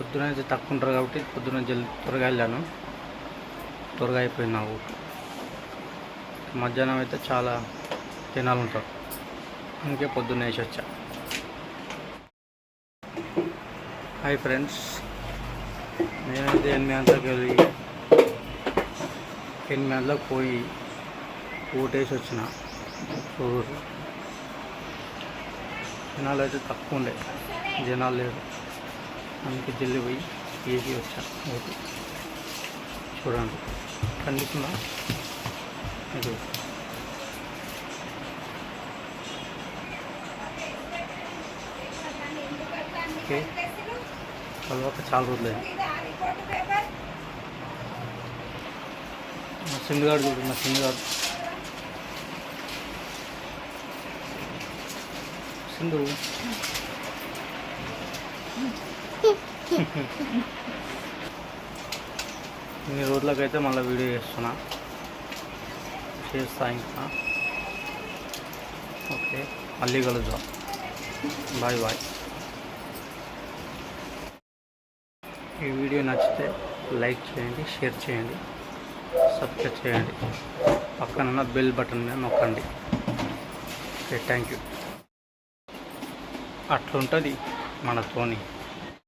పొద్దున అయితే తక్కువ ఉంటారు కాబట్టి పొద్దున జల్ త్వరగా వెళ్ళాను. త్వరగా అయిపోయింది నా ఊరు మధ్యాహ్నం అయితే చాలా జనాలు ఉంటారు అందుకే పొద్దున్న వేసి వచ్చా. హాయ్ ఫ్రెండ్స్ నేనైతే ఎనిమిది గంటలకు వెళ్ళి ఎనిమిది గంటలకు పోయి ఓటేసి వచ్చిన. ఊరు జనాలు అయితే తక్కువ ఉండే. జనాలు లేరు. అందుకే జల్లి పోయి వేసి వచ్చాను ఓకే. చూడండి. కనిపిస్తుందా ఇది. ఓకే. తర్వాత చాలా రోజులైంది మా సింధుగాడు చూడు మా సింధుగాడు. సింధు. ఇన్ని రోజులకైతే మళ్ళీ వీడియో చేస్తున్నా. చేస్తా ఇంకా. ఓకే మళ్ళీ కలుద్దాం. Bye bye. ఈ వీడియో నచ్చితే లైక్ చేయండి షేర్ చేయండి సబ్స్క్రైబ్ చేయండి. పక్కనున్న బెల్ బటన్ మీద నొక్కండి. Okay thank you. అట్లుంటుంది మనతోని